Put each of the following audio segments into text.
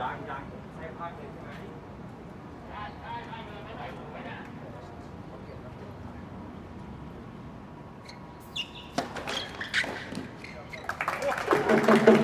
ยังยังใช้ภาคเลยใช่ไหมส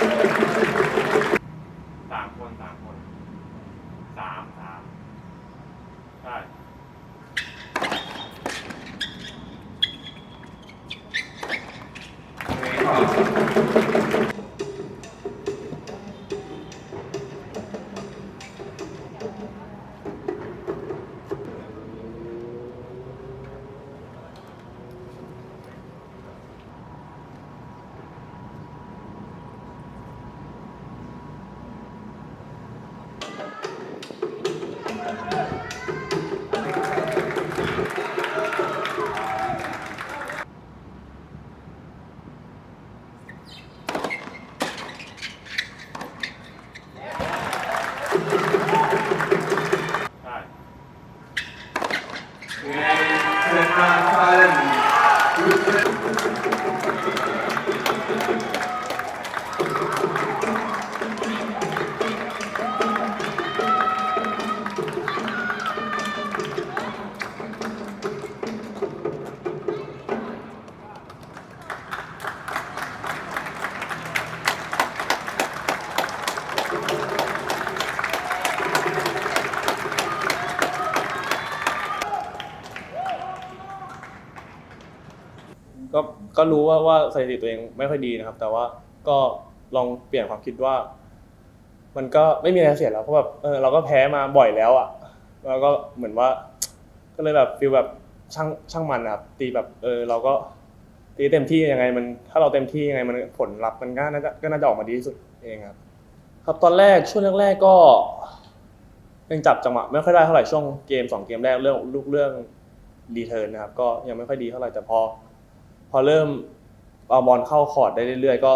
ส ก็ก็รู้ว่าว่าสถิติตัวเองไม่ค่อยดีนะครับ แต่ว่าก็ลองเปลี่ยนความคิดว่า มันก็ไม่มีอะไรเสียแล้วเพราะแบบเออเราก็แพ้มาบ่อยแล้วอะแล้วก็เหมือนว่า ก็เลยแบบฟีลแบบช่างช่างมันนะครับตีแบบเออเราก็ตีเต็มที่ยังไงมัน ถ้าเราเต็มที่ยังไงมันผลลัพธ์มันก็น่าจะก็น่าจะออกมาดีที่สุดเองครับ ครับตอนแรกช่วงแรกๆก็ยังจับจังหวะไม่ค่อยได้เท่าไหร่ช่วงเกมสองเกมแรกเรื่องลูกเรื่องดีเทิร์นนะครับ ก็ยังไม่ค่อยดีเท่าไหร่แต่พอ พอเริ่มเอาบอลเข้าคอร์ดได้เรื่อยๆ ก็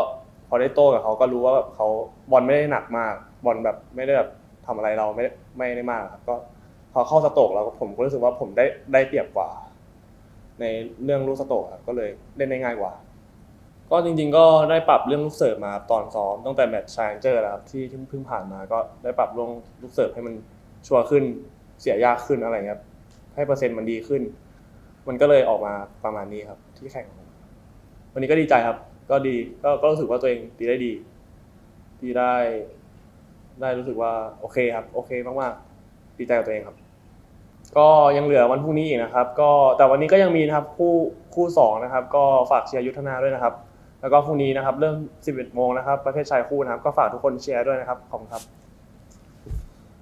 พอได้โต้กับเขาก็รู้ว่าแบบเขาบอลไม่ได้หนักมาก บอลแบบไม่ได้แบบทำอะไรเราไม่ได้ม่ได้มากครับก็พอเข้าสโตกเราก็ผมก็รู้สึกว่าผมได้ได้เปรียบกว่า ในเรื่องลูกสโตกครับก็เลยเล่นได้ง่ายกว่า ก็จริง ๆ ก็ได้ปรับเรื่องลูกเสิร์ฟมาตอนซ้อมตั้งแต่แมตช์ชาเลนเจอร์แล้วครับที่ที่เพิ่งผ่านมาก็ได้ปรับลงลูกเสิร์ฟให้มันชัวร์ขึ้นเสียยากขึ้นอะไรเงี้ยครับให้เปอร์เซ็นต์มันดีขึ้น มันก็เลยออกมาประมาณนี้ครับที่แข่ง วันนี้ก็ดีใจครับ ก็ดีก็ก็รู้สึกว่าตัวเองตีได้ดีตีได้ ได้รู้สึกว่าโอเคครับ โอเคมากๆดีใจกับตัวเองครับ ก็ยังเหลือวันพรุ่งนี้อีกนะครับ ก็แต่วันนี้ก็ยังมีนะครับคู่คู่สองนะครับ ก็ฝากเชียร์ยุทธนาด้วยนะครับ แล้วก็พรุ่งนี้นะครับ เริ่ม 11โมงนะครับ ประเภทชายคู่นะครับ ก็ฝากทุกคนเชียร์ด้วยนะครับขอบคุณครับ